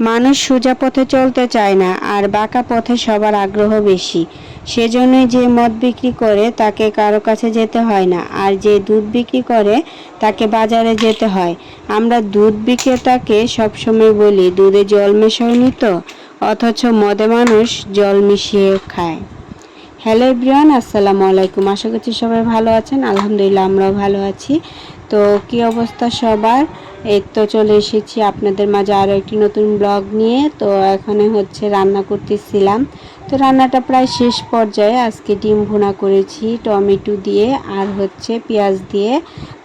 মানুষ সোজা পথে চলতে চায় না, আর বাঁকা পথে সবার আগ্রহ বেশি। সেজন্যই যে মদ বিক্রি করে তাকে কারও কাছে যেতে হয় না, আর যে দুধ বিক্রি করে তাকে বাজারে যেতে হয়। আমরা দুধ বিক্রেতাকে সবসময় বলি, দুধে জল মেশাওনি তো, অথচ মদে মানুষ জল মিশিয়ে খায়। হ্যালো এভরিওয়ান, আসসালামু আলাইকুম। আশা করছি সবাই ভালো আছেন। আলহামদুলিল্লাহ, আমরাও ভালো আছি। তো কি অবস্থা সবার? এই তো চলে এসেছি আপনাদের মাঝে আরও একটি নতুন ব্লগ নিয়ে। তো এখানে হচ্ছে রান্না করতেছিলাম। তো রান্নাটা প্রায় শেষ পর্যায়ে আজকে ডিম ভুনা করেছি, টমেটো দিয়ে আর হচ্ছে পেঁয়াজ দিয়ে।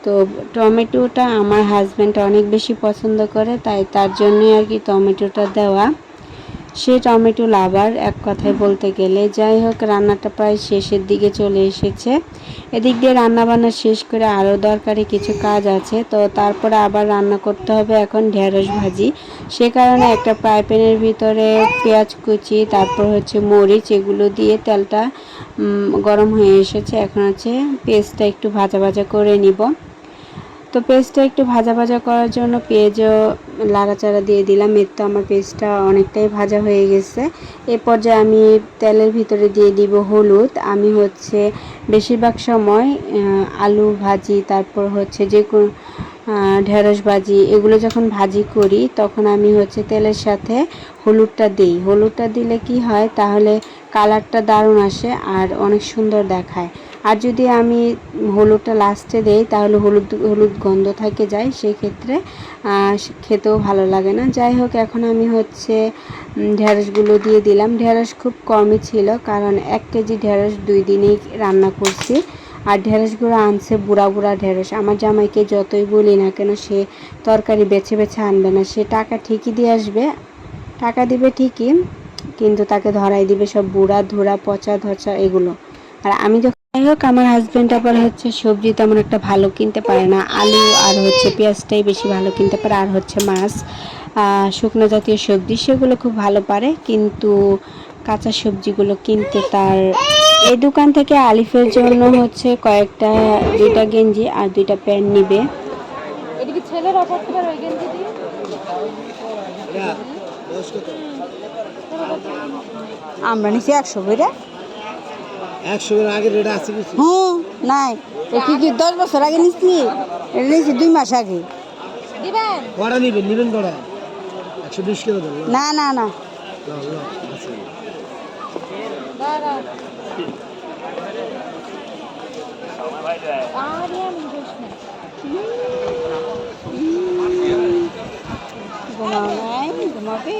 তো টমেটোটা আমার হাজব্যান্ড অনেক বেশি পছন্দ করে, তাই তার জন্যই আর কি টমেটোটা দেওয়া। সে টমেটো লাভার, এক কথায় বলতে গেলে। যাই হোক, রান্নাটা প্রায় শেষের দিকে চলে এসেছে। এদিক দিয়ে রান্না বান্না শেষ করে আরও দরকারি কিছু কাজ আছে। তো তারপরে আবার রান্না করতে হবে এখন ঢেঁড়স ভাজি। সে কারণে একটা ফ্রাই প্যানের ভিতরে পেঁয়াজ কুচি, তারপর হচ্ছে মরিচ, এগুলো দিয়ে তেলটা গরম হয়ে এসেছে। এখন হচ্ছে পেস্টটা একটু ভাজা ভাজা করে নিব। তো পেস্টটা একটু ভাজা ভাজা করার জন্য পেঁয়াজও লাড়াচাড়া দিয়ে দিলাম। এর তো আমার পেস্টটা অনেকটাই ভাজা হয়ে গেছে। এ পর্যায়ে আমি তেলের ভিতরে দিয়ে দিব হলুদ। আমি হচ্ছে বেশিরভাগ সময় আলু ভাজি, তারপর হচ্ছে যে কোনো ঢেঁড়স ভাজি, এগুলো যখন ভাজি করি, তখন আমি হচ্ছে তেলের সাথে হলুদটা দিই। হলুদটা দিলে কি হয়, তাহলে কালারটা দারুণ আসে আর অনেক সুন্দর দেখায়। আর যদি আমি হলুদটা লাস্টে দেই, তাহলে হলুদ হলুদ গন্ধ থাকে যায়, সেক্ষেত্রে খেতেও ভালো লাগে না। যাই হোক, এখন আমি হচ্ছে ঢেঁড়সগুলো দিয়ে দিলাম। ঢেঁড়স খুব কমই ছিল, কারণ এক কেজি ঢেঁড়স দুই দিনেই রান্না করছি। আর ঢেঁড়সগুলো আনছে বুড়া বুড়া ঢেঁড়স আমার জামাইকে যতই বলি না কেন, সে তরকারি বেছে বেছে আনবে না। সে টাকা ঠিকই দিয়ে আসবে, টাকা দিবে ঠিকই, কিন্তু তাকে ধরাই দিবে সব বুড়া ধুরা, পচা ধচা এগুলো। আর আমি যখন যাই হোক আমার হাজব্যান্ড আবার হচ্ছে সবজি তেমন একটা ভালো কিনতে পারে না। আলু আর হচ্ছে পেঁয়াজটাই বেশি ভালো কিনতে পারে আর হচ্ছে মাছ। শুকনো জাতীয় সবজি সেগুলো খুব ভালো পারে কিন্তু কাঁচা সবজিগুলো কিনতে তার এই দোকান থেকে আলিফের জন্য হচ্ছে কয়েকটা দুইটা গেঞ্জি আর দুইটা প্যান্ট নিবে। আমরা নিছি একশো করে একশো করে আগে রেট আছে কিছু? নাই। কি কি দশ বছর আগে নিচ্ছি এটা নিয়েছি দুই মাস আগে। কড়া নিবেন নিবেন কড়া একশো বিশ করে না না না। ঘুমাও নাই ঘুমাবে?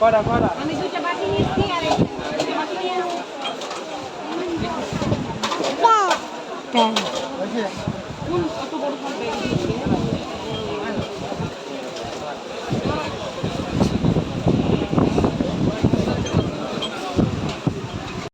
কড়া কড়া আমি দুইটা বাটি নিয়েছি আর একটা বাটি নিয়ে আসো। হ্যাঁ কোন কত বড় ফোন